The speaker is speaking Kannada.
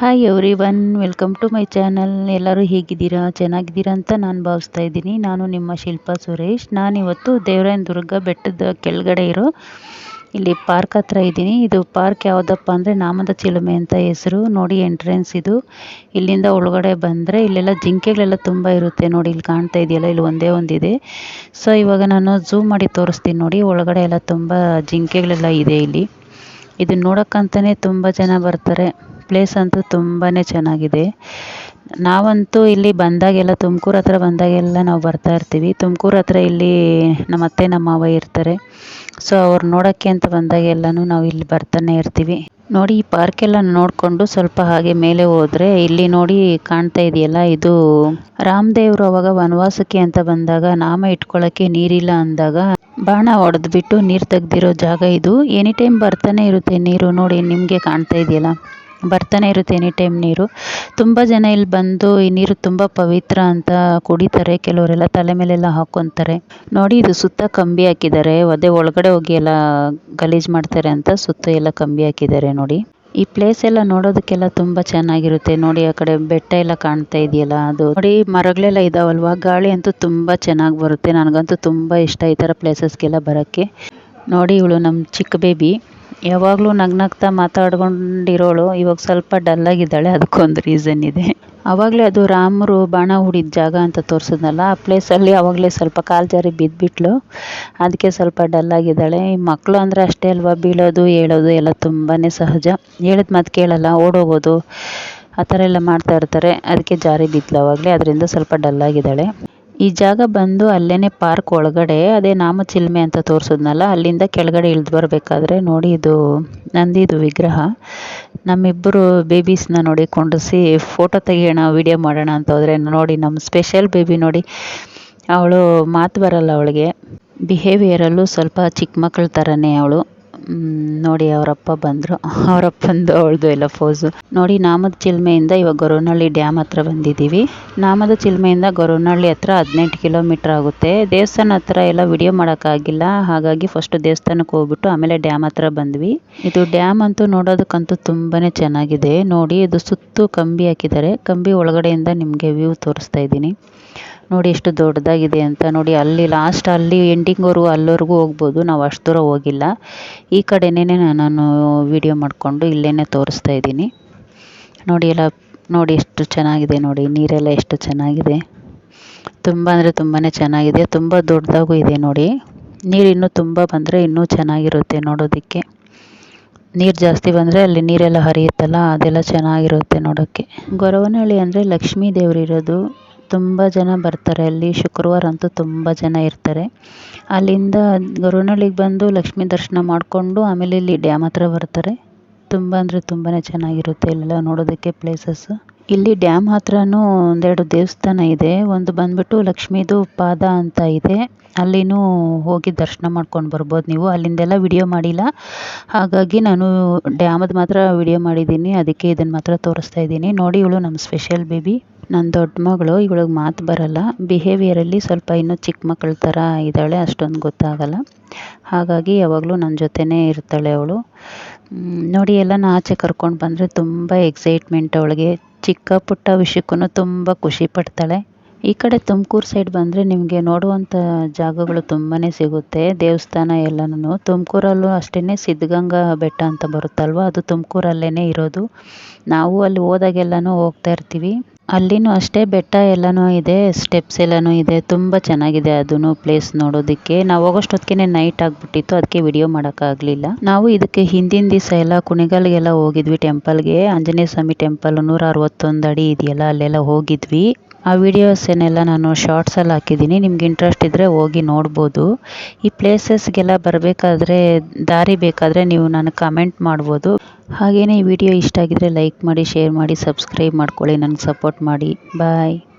Hi everyone welcome to my channel ಎಲ್ಲರೂ ಹೇಗಿದ್ದೀರಾ? ಚೆನ್ನಾಗಿದ್ದೀರಾ ಅಂತ ನಾನು ಭಾವಿಸ್ತಾ ಇದ್ದೀನಿ. ನಾನು ನಿಮ್ಮ ಶಿಲ್ಪಾ ಸುರೇಶ್. ನಾನಿವತ್ತು ದೇವರಾಯನ ದುರ್ಗ ಬೆಟ್ಟದ ಕೆಳಗಡೆ ಇರೋ ಇಲ್ಲಿ ಪಾರ್ಕ್ ಹತ್ರ ಇದ್ದೀನಿ. ಇದು ಪಾರ್ಕ್ ಯಾವುದಪ್ಪ ಅಂದರೆ ನಾಮದ ಚಿಲುಮೆ ಅಂತ ಹೆಸರು. ನೋಡಿ ಎಂಟ್ರೆನ್ಸ್ ಇದು. ಇಲ್ಲಿಂದ ಒಳಗಡೆ ಬಂದರೆ ಇಲ್ಲೆಲ್ಲ ಜಿಂಕೆಗಳೆಲ್ಲ ತುಂಬ ಇರುತ್ತೆ. ನೋಡಿ, ಇಲ್ಲಿ ಕಾಣ್ತಾ ಇದೆಯಲ್ಲ, ಇಲ್ಲಿ ಒಂದೇ ಒಂದಿದೆ. ಸೊ ಇವಾಗ ನಾನು ಝೂಮ್ ಮಾಡಿ ತೋರಿಸ್ತೀನಿ ನೋಡಿ. ಒಳಗಡೆ ಎಲ್ಲ ತುಂಬ ಜಿಂಕೆಗಳೆಲ್ಲ ಇದೆ ಇಲ್ಲಿ. ಇದನ್ನು ನೋಡೋಕ್ಕಂತಲೇ ತುಂಬ ಜನ ಬರ್ತಾರೆ. ಪ್ಲೇಸ್ ಅಂತೂ ತುಂಬಾ ಚೆನ್ನಾಗಿದೆ. ನಾವಂತೂ ಇಲ್ಲಿ ಬಂದಾಗೆಲ್ಲ ತುಮಕೂರು ಹತ್ರ ಬಂದಾಗೆಲ್ಲ ನಾವು ಬರ್ತಾ ಇರ್ತೀವಿ. ತುಮಕೂರು ಹತ್ರ ಇಲ್ಲಿ ನಮ್ಮ ಅತ್ತೆ, ನಮ್ಮ ಮಾವ ಇರ್ತಾರೆ. ಸೊ ಅವ್ರು ನೋಡೋಕ್ಕೆ ಅಂತ ಬಂದಾಗೆಲ್ಲನೂ ನಾವು ಇಲ್ಲಿ ಬರ್ತಾನೆ ಇರ್ತೀವಿ. ನೋಡಿ, ಈ ಪಾರ್ಕೆಲ್ಲ ನೋಡಿಕೊಂಡು ಸ್ವಲ್ಪ ಹಾಗೆ ಮೇಲೆ ಹೋದರೆ ಇಲ್ಲಿ ನೋಡಿ ಕಾಣ್ತಾ ಇದೆಯಲ್ಲ, ಇದು ರಾಮದೇವರು ಅವಾಗ ವನವಾಸಕ್ಕೆ ಅಂತ ಬಂದಾಗ ನಾಮ ಇಟ್ಕೊಳ್ಳೋಕ್ಕೆ ನೀರಿಲ್ಲ ಅಂದಾಗ ಬಾಣ ಹೊಡೆದ್ಬಿಟ್ಟು ನೀರು ತೆಗ್ದಿರೋ ಜಾಗ ಇದು. ಎನಿ ಟೈಮ್ ಬರ್ತಾನೆ ಇರುತ್ತೆ ನೀರು ನೋಡಿ, ನಿಮಗೆ ಕಾಣ್ತಾ ಇದೆಯಲ್ಲ. ಬರ್ತಾನೆ ಇರುತ್ತೆ ಎನಿ ಟೈಮ್ ನೀರು. ತುಂಬ ಜನ ಇಲ್ಲಿ ಬಂದು ಈ ನೀರು ತುಂಬ ಪವಿತ್ರ ಅಂತ ಕುಡಿತಾರೆ. ಕೆಲವರೆಲ್ಲ ತಲೆ ಮೇಲೆಲ್ಲ ಹಾಕ್ಕೊತಾರೆ ನೋಡಿ ಇದು ಸುತ್ತ ಕಂಬಿ ಹಾಕಿದ್ದಾರೆ. ಅದೇ ಒಳಗಡೆ ಹೋಗಿ ಎಲ್ಲ ಗಲೀಜು ಮಾಡ್ತಾರೆ ಅಂತ ಸುತ್ತ ಎಲ್ಲ ಕಂಬಿ ಹಾಕಿದ್ದಾರೆ ನೋಡಿ. ಈ ಪ್ಲೇಸ್ ಎಲ್ಲ ನೋಡೋದಕ್ಕೆಲ್ಲ ತುಂಬ ಚೆನ್ನಾಗಿರುತ್ತೆ. ನೋಡಿ ಆ ಕಡೆ ಬೆಟ್ಟ ಎಲ್ಲ ಕಾಣ್ತಾ ಇದೆಯಲ್ಲ ಅದು. ನೋಡಿ ಮರಗಳೆಲ್ಲ ಇದಾವಲ್ವಾ? ಗಾಳಿ ಅಂತೂ ತುಂಬ ಚೆನ್ನಾಗಿ ಬರುತ್ತೆ. ನನಗಂತೂ ತುಂಬ ಇಷ್ಟ ಈ ಥರ ಪ್ಲೇಸಸ್ಗೆಲ್ಲ ಬರೋಕ್ಕೆ. ನೋಡಿ ಇವಳು ನಮ್ಮ ಚಿಕ್ಕ ಬೇಬಿ ಯಾವಾಗಲೂ ನಗ್ನಗ್ತಾ ಮಾತಾಡ್ಕೊಂಡಿರೋಳು, ಇವಾಗ ಸ್ವಲ್ಪ ಡಲ್ಲಾಗಿದ್ದಾಳೆ ಅದಕ್ಕೊಂದು ರೀಸನ್ ಇದೆ. ಆವಾಗಲೇ ಅದು ರಾಮರು ಬಾಣ ಹೂಡಿದ ಜಾಗ ಅಂತ ತೋರಿಸಿದ್ನಲ್ಲ, ಆ ಪ್ಲೇಸಲ್ಲಿ ಆವಾಗಲೇ ಸ್ವಲ್ಪ ಕಾಲು ಜಾರಿ ಬಿದ್ದುಬಿಟ್ಲು ಅದಕ್ಕೆ ಸ್ವಲ್ಪ ಡಲ್ಲಾಗಿದ್ದಾಳೆ ಈ ಮಕ್ಕಳು ಅಂದರೆ ಅಷ್ಟೇ ಅಲ್ವಾ, ಬೀಳೋದು, ಹೇಳೋದು ಎಲ್ಲ ತುಂಬಾ ಸಹಜ. ಹೇಳಿದ ಮಾತು ಕೇಳಲ್ಲ, ಓಡೋಗೋದು, ಆ ಥರ ಎಲ್ಲ ಮಾಡ್ತಾ ಇರ್ತಾರೆ. ಅದಕ್ಕೆ ಜಾರಿ ಬಿದ್ಲು ಆವಾಗಲೇ ಅದರಿಂದ ಸ್ವಲ್ಪ ಡಲ್ಲಾಗಿದ್ದಾಳೆ ಈ ಜಾಗ ಬಂದು ಅಲ್ಲೇ ಪಾರ್ಕ್ ಒಳಗಡೆ, ಅದೇ ನಾಮ ಚಿಲ್ಮೆ ಅಂತ ತೋರಿಸಿದ್ನಲ್ಲ, ಅಲ್ಲಿಂದ ಕೆಳಗಡೆ ಇಳಿದು ಬರಬೇಕಾದ್ರೆ ನೋಡಿ ಇದು ನಂದಿದು ವಿಗ್ರಹ. ನಮ್ಮಿಬ್ಬರು ಬೇಬೀಸ್ನ ನೋಡಿ ಕೊಂಡಿಸಿ ಫೋಟೋ ತೆಗಿಯೋಣ ವೀಡಿಯೋ ಮಾಡೋಣ ಅಂತ ಹೋದರೆ ನೋಡಿ ನಮ್ಮ ಸ್ಪೆಷಲ್ ಬೇಬಿ ನೋಡಿ. ಅವಳು ಮಾತು ಬರಲ್ಲ ಅವಳಿಗೆ. ಬಿಹೇವಿಯರಲ್ಲೂ ಸ್ವಲ್ಪ ಚಿಕ್ಕ ಮಕ್ಕಳ ಥರನೇ ಅವಳು. ನೋಡಿ ಅವರಪ್ಪ ಬಂದರು. ಅವರಪ್ಪಂದು ಅವಳದು ಎಲ್ಲ ಫೋಸು. ನೋಡಿ ನಾಮದ ಚಿಲ್ಮೆಯಿಂದ ಇವಾಗ ಗೊರವನಹಳ್ಳಿ ಡ್ಯಾಮ್ ಹತ್ರ ಬಂದಿದ್ದೀವಿ. ನಾಮದ ಚಿಲ್ಮೆಯಿಂದ ಗೊರವನಹಳ್ಳಿ ಹತ್ರ ಹದಿನೆಂಟು ಕಿಲೋಮೀಟ್ರ್ ಆಗುತ್ತೆ. ದೇವಸ್ಥಾನ ಹತ್ರ ಎಲ್ಲ ವಿಡಿಯೋ ಮಾಡೋಕ್ಕಾಗಿಲ್ಲ. ಹಾಗಾಗಿ ಫಸ್ಟ್ ದೇವಸ್ಥಾನಕ್ಕೆ ಹೋಗ್ಬಿಟ್ಟು ಆಮೇಲೆ ಡ್ಯಾಮ್ ಹತ್ರ ಬಂದ್ವಿ. ಇದು ಡ್ಯಾಮ್ ಅಂತೂ ನೋಡೋದಕ್ಕಂತೂ ತುಂಬಾ ಚೆನ್ನಾಗಿದೆ. ನೋಡಿ ಇದು ಸುತ್ತು ಕಂಬಿ ಹಾಕಿದ್ದಾರೆ. ಕಂಬಿ ಒಳಗಡೆಯಿಂದ ನಿಮಗೆ ವ್ಯೂ ತೋರಿಸ್ತಾ ಇದ್ದೀನಿ. ನೋಡಿ ಎಷ್ಟು ದೊಡ್ಡದಾಗಿದೆ ಅಂತ ನೋಡಿ ಅಲ್ಲಿ ಲಾಸ್ಟ್ ಅಲ್ಲಿ ಎಂಡಿಂಗ್ವರೆಗೂ ಅಲ್ಲಿವರೆಗೂ ಹೋಗ್ಬೋದು. ನಾವು ಅಷ್ಟು ದೂರ ಹೋಗಿಲ್ಲ. ಈ ಕಡೆನೇ ನಾನು ವಿಡಿಯೋ ಮಾಡಿಕೊಂಡು ಇಲ್ಲೇ ತೋರಿಸ್ತಾ ಇದ್ದೀನಿ. ನೋಡಿ ಎಲ್ಲ, ನೋಡಿ ಎಷ್ಟು ಚೆನ್ನಾಗಿದೆ ನೋಡಿ, ನೀರೆಲ್ಲ ಎಷ್ಟು ಚೆನ್ನಾಗಿದೆ. ತುಂಬ ಅಂದರೆ ತುಂಬಾ ಚೆನ್ನಾಗಿದೆ, ತುಂಬ ದೊಡ್ಡದಾಗೂ ಇದೆ ನೋಡಿ. ನೀರು ಇನ್ನೂ ತುಂಬ ಬಂದರೆ ಇನ್ನೂ ಚೆನ್ನಾಗಿರುತ್ತೆ ನೋಡೋದಕ್ಕೆ. ನೀರು ಜಾಸ್ತಿ ಬಂದರೆ ಅಲ್ಲಿ ನೀರೆಲ್ಲ ಹರಿಯುತ್ತಲ್ಲ, ಅದೆಲ್ಲ ಚೆನ್ನಾಗಿರುತ್ತೆ ನೋಡೋಕ್ಕೆ. ಗೊರವನಹಳ್ಳಿ ಅಂದರೆ ಲಕ್ಷ್ಮೀ ದೇವರು ಇರೋದು. ತುಂಬ ಜನ ಬರ್ತಾರೆ. ಅಲ್ಲಿ ಶುಕ್ರವಾರ ಅಂತೂ ತುಂಬ ಜನ ಇರ್ತಾರೆ. ಅಲ್ಲಿಂದ ಗೊರವನಹಳ್ಳಿಗೆ ಬಂದು ಲಕ್ಷ್ಮೀ ದರ್ಶನ ಮಾಡಿಕೊಂಡು ಆಮೇಲೆ ಇಲ್ಲಿ ಡ್ಯಾಮ್ ಹತ್ರ ಬರ್ತಾರೆ. ತುಂಬ ಅಂದರೆ ತುಂಬಾ ಚೆನ್ನಾಗಿರುತ್ತೆ ಇಲ್ಲೆಲ್ಲ ನೋಡೋದಕ್ಕೆ ಪ್ಲೇಸಸ್ ಇಲ್ಲಿ ಡ್ಯಾಮ್ ಹತ್ರನೂ ಒಂದೆರಡು ದೇವಸ್ಥಾನ ಇದೆ. ಒಂದು ಬಂದ್ಬಿಟ್ಟು ಲಕ್ಷ್ಮೀದು ಪಾದ ಅಂತ ಇದೆ. ಅಲ್ಲಿನೂ ಹೋಗಿ ದರ್ಶನ ಮಾಡ್ಕೊಂಡು ಬರ್ಬೋದು ನೀವು. ಅಲ್ಲಿಂದೆಲ್ಲ ವಿಡಿಯೋ ಮಾಡಿಲ್ಲ. ಹಾಗಾಗಿ ನಾನು ಡ್ಯಾಮದು ಮಾತ್ರ ವಿಡಿಯೋ ಮಾಡಿದ್ದೀನಿ. ಅದಕ್ಕೆ ಇದನ್ನು ಮಾತ್ರ ತೋರಿಸ್ತಾ ಇದ್ದೀನಿ. ನೋಡಿ ಇವಳು ನಮ್ಮ ಸ್ಪೆಷಲ್ ಬೇಬಿ ನನ್ನ ದೊಡ್ಡ ಮಗಳು ಇವಳಿಗೆ ಮಾತು ಬರಲ್ಲ. ಬಿಹೇವಿಯರಲ್ಲಿ ಸ್ವಲ್ಪ ಇನ್ನೂ ಚಿಕ್ಕ ಮಕ್ಕಳ ಥರ ಇದ್ದಾಳೆ, ಅಷ್ಟೊಂದು ಗೊತ್ತಾಗಲ್ಲ. ಹಾಗಾಗಿ ಯಾವಾಗಲೂ ನನ್ನ ಜೊತೆನೇ ಇರ್ತಾಳೆ ಅವಳು. ನೋಡಿ ಎಲ್ಲನ ಆಚೆ ಕರ್ಕೊಂಡು ಬಂದರೆ ತುಂಬ ಎಕ್ಸೈಟ್ಮೆಂಟ್ ಅವಳಿಗೆ. ಚಿಕ್ಕ ಪುಟ್ಟ ವಿಷಯಕ್ಕೂ ತುಂಬ ಖುಷಿ ಪಡ್ತಾಳೆ. ಈ ಕಡೆ ತುಮಕೂರು ಸೈಡ್ ಬಂದರೆ ನಿಮಗೆ ನೋಡುವಂಥ ಜಾಗಗಳು ತುಂಬಾ ಸಿಗುತ್ತೆ. ದೇವಸ್ಥಾನ ಎಲ್ಲನೂ. ತುಮಕೂರಲ್ಲೂ ಅಷ್ಟೇ ಸಿದ್ಧಗಂಗಾ ಬೆಟ್ಟ ಅಂತ ಬರುತ್ತಲ್ವ? ಅದು ತುಮಕೂರಲ್ಲೇ ಇರೋದು. ನಾವು ಅಲ್ಲಿ ಹೋದಾಗೆಲ್ಲನೂ ಹೋಗ್ತಾ ಇರ್ತೀವಿ. ಅಲ್ಲಿನೂ ಅಷ್ಟೇ ಬೆಟ್ಟ ಎಲ್ಲನೂ ಇದೆ ಸ್ಟೆಪ್ಸ್ ಎಲ್ಲನೂ ಇದೆ, ತುಂಬ ಚೆನ್ನಾಗಿದೆ ಅದೂ ಪ್ಲೇಸ್ ನೋಡೋದಕ್ಕೆ. ನಾವು ಹೋಗೋಷ್ಟೊತ್ತಿಗೆ ನೈಟ್ ಆಗಿಬಿಟ್ಟಿತ್ತು ಅದಕ್ಕೆ ವಿಡಿಯೋ ಮಾಡೋಕ್ಕಾಗಲಿಲ್ಲ. ನಾವು ಇದಕ್ಕೆ ಹಿಂದಿನ ದಿವಸ ಎಲ್ಲ ಕುಣಿಗಲ್ಗೆಲ್ಲ ಹೋಗಿದ್ವಿ ಟೆಂಪಲ್ಗೆ ಆಂಜನೇಯ ಸ್ವಾಮಿ ಟೆಂಪಲ್ ನೂರ ಅರವತ್ತೊಂದು ಅಡಿ ಇದೆಯಲ್ಲ, ಅಲ್ಲೆಲ್ಲ ಹೋಗಿದ್ವಿ. ಆ ವಿಡಿಯೋಸನ್ನೆಲ್ಲ ನಾನು ಶಾರ್ಟ್ಸಲ್ಲಿ ಹಾಕಿದ್ದೀನಿ. ನಿಮ್ಗೆ ಇಂಟ್ರೆಸ್ಟ್ ಇದ್ದರೆ ಹೋಗಿ ನೋಡ್ಬೋದು. ಈ ಪ್ಲೇಸಸ್ಗೆಲ್ಲ ಬರಬೇಕಾದ್ರೆ, ದಾರಿ ಬೇಕಾದರೆ ನೀವು ನಾನು ಕಮೆಂಟ್ ಮಾಡ್ಬೋದು. ಹಾಗೆಯೇ ಈ ವಿಡಿಯೋ ಇಷ್ಟ ಆಗಿದ್ದರೆ ಲೈಕ್ ಮಾಡಿ ಶೇರ್ ಮಾಡಿ ಸಬ್ಸ್ಕ್ರೈಬ್ ಮಾಡ್ಕೊಳ್ಳಿ. ನನಗೆ ಸಪೋರ್ಟ್ ಮಾಡಿ. ಬಾಯ್